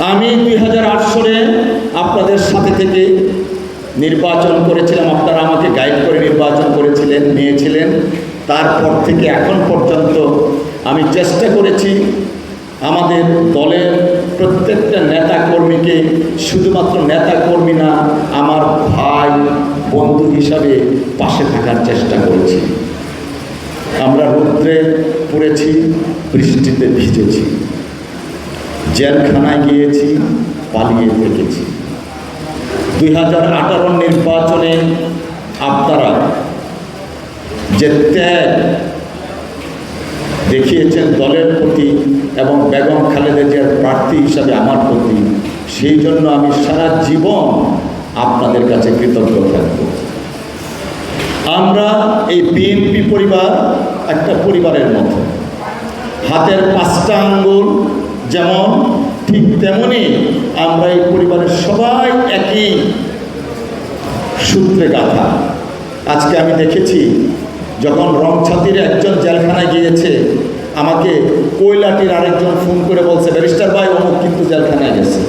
আমি দুই হাজার আট সালে আপনাদের সাথে থেকে নির্বাচন করেছিলাম। আপনারা আমাকে গাইড করে নির্বাচন করেছিলেন, নিয়েছিলেন। তারপর থেকে এখন পর্যন্ত আমি চেষ্টা করেছি আমাদের দলের প্রত্যেকটা নেতা কর্মীকে শুধুমাত্র নেতা কর্মী না, আমার ভাই, বন্ধু হিসাবে পাশে থাকার চেষ্টা করেছি। আমরা রৌদ্রে পড়েছি, বৃষ্টিতে ভিজেছি। জেলখানায় গিয়েছি, পালিয়ে থেকেছি। দুই হাজার আঠারো নির্বাচনে আপনারা যে ত্যাগ দেখিয়েছেন দলের প্রতি এবং বেগম খালেদা জিয়ার প্রার্থী হিসাবে আমার প্রতি, সেই জন্য আমি সারা জীবন আপনাদের কাছে কৃতজ্ঞ থাকব। আমরা এই বিএনপি পরিবার একটা পরিবারের মতো। হাতের পাঁচটা আঙ্গুল যেমন ঠিক তেমনি আমরা এই পরিবারের সবাই একই সূত্রে গাথা। আজকে আমি দেখেছি, যখন রংছাতির একজন জেলখানায় গিয়েছে, আমাকে কৈলাটির আরেকজন ফোন করে বলছে, ব্যারিস্টার ভাই, অমুক কিন্তু জেলখানায় গেছে।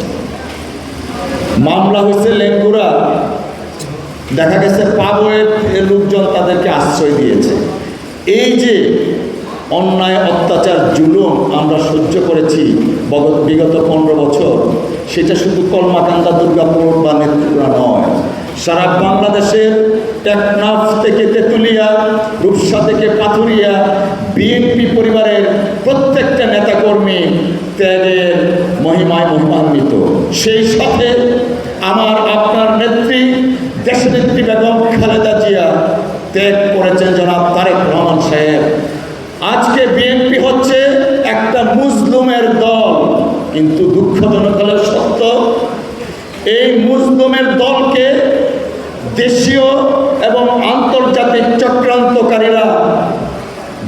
মামলা হয়েছে লেঙ্গুরা দেখা গেছে পাবয়ের লোকজন তাদেরকে আশ্রয় দিয়েছে। এই যে অন্যায়, অত্যাচার, জুলুম আমরা সহ্য করেছি বগ- বিগত পনেরো বছর। সেটা শুধু কলমাকান্দা, দুর্গাপুর বা নেত্রকোনা নয়। সারা বাংলাদেশের টেকনাফ থেকে তেঁতুলিয়া, রূপসা থেকে পাথুরিয়া, বিএনপি পরিবারের প্রত্যেকটা নেতাকর্মী ত্যাগের মহিমায় মহিমান্বিত। সেই সাথে আমার আপনার নেত্রী, দেশনেত্রী বেগম খালেদা জিয়া ত্যাগ করেছেন জনাব তারেক রহমান সাহেব। আজকে বিএনপি হচ্ছে একটা মুসলুমের দল। কিন্তু দুঃখজনক হলে সত্য, এই মুসলুমের দলকে দেশীয় এবং আন্তর্জাতিক চক্রান্তকারীরা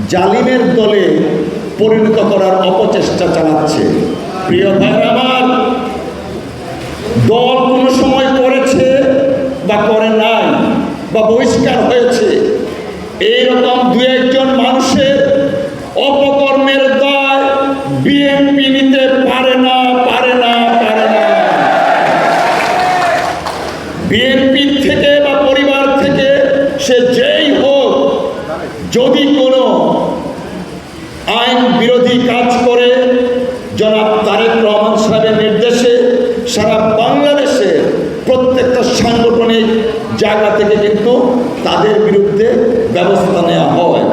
জালিমের দলে পরিণত করার অপচেষ্টা চালাচ্ছে। প্রিয় ভাই আমার, দল কোনো সময় করেছে বা করে নাই বা বহিষ্কার হয়েছে। এইরকম দু একজন মানুষের বিএনপি থেকে বা পরিবার থেকে সে যেই হোক, যদি কোনো আইন বিরোধী কাজ করে, জনাব তারেক রহমান সাহেবের নির্দেশে সারা বাংলাদেশে প্রত্যেকটা সাংগঠনিক জায়গা থেকে কিন্তু তাদের বিরুদ্ধে ব্যবস্থা নেওয়া হয়।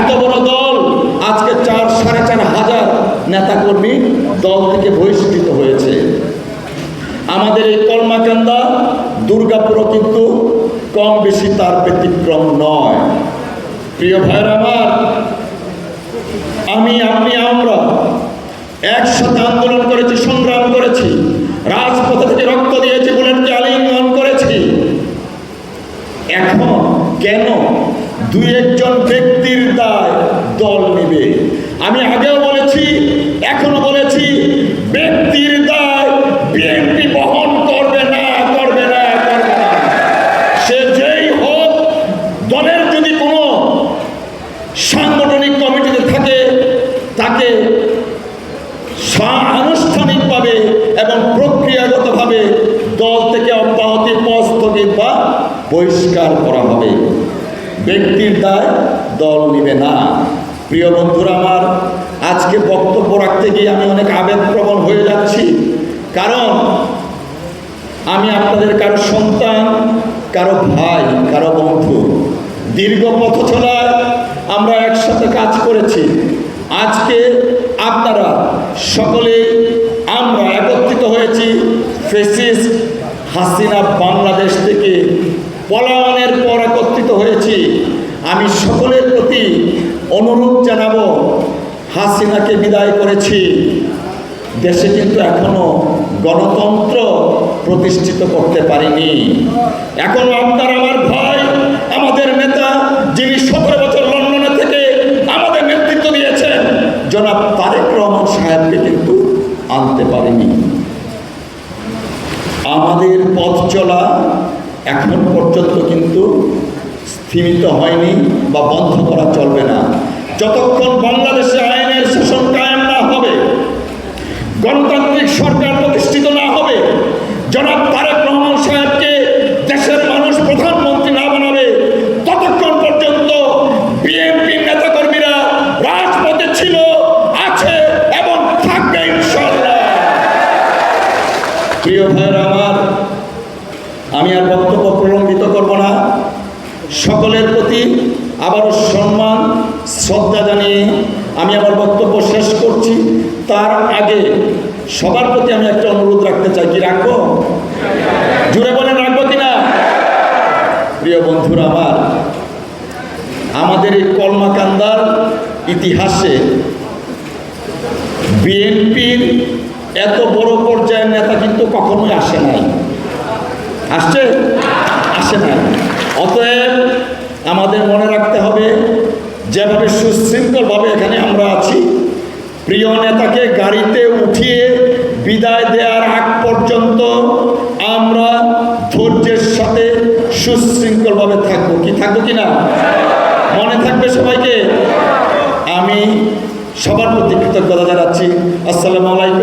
এত বড় দল, আজকে চার, সাড়ে চার হাজার নেতাকর্মী দল থেকে বহিষ্কৃত হয়েছে আমাদের এই কলমাকান্দা দুর্গাপুরও কিন্তু কম বেশি তার ব্যতিক্রম নয়। প্রিয় ভাইয়ের আমার, আমি, আপনি, আমরা একসাথে আন্দোলন করেছি, সংগ্রাম করেছি, রাজপথে থেকে রক্ত দিয়েছি বুলেটকে আলিঙ্গন করেছি। এখন কেন দুই একজন ব্যক্তির দায় দল নেবে? আমি আগেও বলেছি, এখনও বলেছি ব্যক্তির দায় বিএনপি বহন করবে না করবে না করবে না সে যেই হোক দলের যদি কোনো সাংগঠনিক কমিটিতে থাকে তাকে সা- আনুষ্ঠানিকভাবে এবং প্রক্রিয়াগতভাবে দল থেকে অব্যাহতি পথ স্থগিত বা বহিষ্কার করা হবে। ব্যক্তির দায় দল নেবে না। প্রিয় বন্ধুরা আমার, আজকে বক্তব্য রাখতে গিয়ে আমি অনেক আবেগপ্রবণ হয়ে যাচ্ছি। কারণ আমি আপনাদের কারও সন্তান, কারও ভাই, কারও বন্ধু, দীর্ঘ পথ চলায় আমরা একসাথে কাজ করেছি। আজকে আপনারা সকলে আমরা একত্রিত হয়েছি ফেসিস্ট হাসিনা বাংলাদেশ থেকে। পলায়নের পর একত্রিত হয়েছি। আমি সকলের প্রতি অনুরোধ জানাব, হাসিনাকে বিদায় করেছি। দেশে কিন্তু এখনও গণতন্ত্র প্রতিষ্ঠিত করতে পারিনি। এখনও আপনার আমার ভাই, আমাদের নেতা যিনি সতেরো বছর লন্ডনে থেকে আমাদের নেতৃত্ব দিয়েছেন জনাব তারেক রহমান সাহেবকে কিন্তু আনতে পারেনি। আমাদের পথ চলা এখন পর্যন্ত কিন্তু স্থিমিত হয়নি বা বন্ধ করা চলবে না। যতক্ষণ বাংলাদেশে আইনের শাসন কায়েম না হবে গণতান্ত্রিক সরকার প্রতিষ্ঠিত না হবে জনাব তারেক রহমান সাহেবকে দেশের মানুষ প্রধানমন্ত্রী না বানাবে ততক্ষণ পর্যন্ত বিএনপি নেতাকর্মীরা রাজপথে ছিল আছে এবং থাকবে ইনশাল্লাহ প্রিয় ভাইয়েরা আমার, আমি আর বক্তব্য প্রলম্বিত করব না। সকলের প্রতি আবারও সম্মান, শ্রদ্ধা জানিয়ে আমি আমার বক্তব্য শেষ করছি। তার আগে সবার প্রতি আমি একটা অনুরোধ রাখতে চাই। কি রাখব? জুড়ে বলেন, রাখব কিনা? প্রিয় বন্ধুরা আমার, আমাদের এই কলমাকান্দার ইতিহাসে বিএনপির এত বড় পর্যায়ের নেতা কিন্তু কখনোই আসে নাই। আসছে? আসে না অতএব আমাদের মনে রাখতে হবে, যেভাবে সুশৃঙ্খলভাবে এখানে আমরা আছি, প্রিয় নেতাকে গাড়িতে উঠিয়ে বিদায় দেওয়ার আগ পর্যন্ত আমরা ধৈর্যের সাথে সুশৃঙ্খলভাবে থাকব। কি থাকব কি না? মনে থাকবে সবাইকে? আমি সবার প্রতি কৃতজ্ঞতা জানাচ্ছি। আসসালামু আলাইকুম।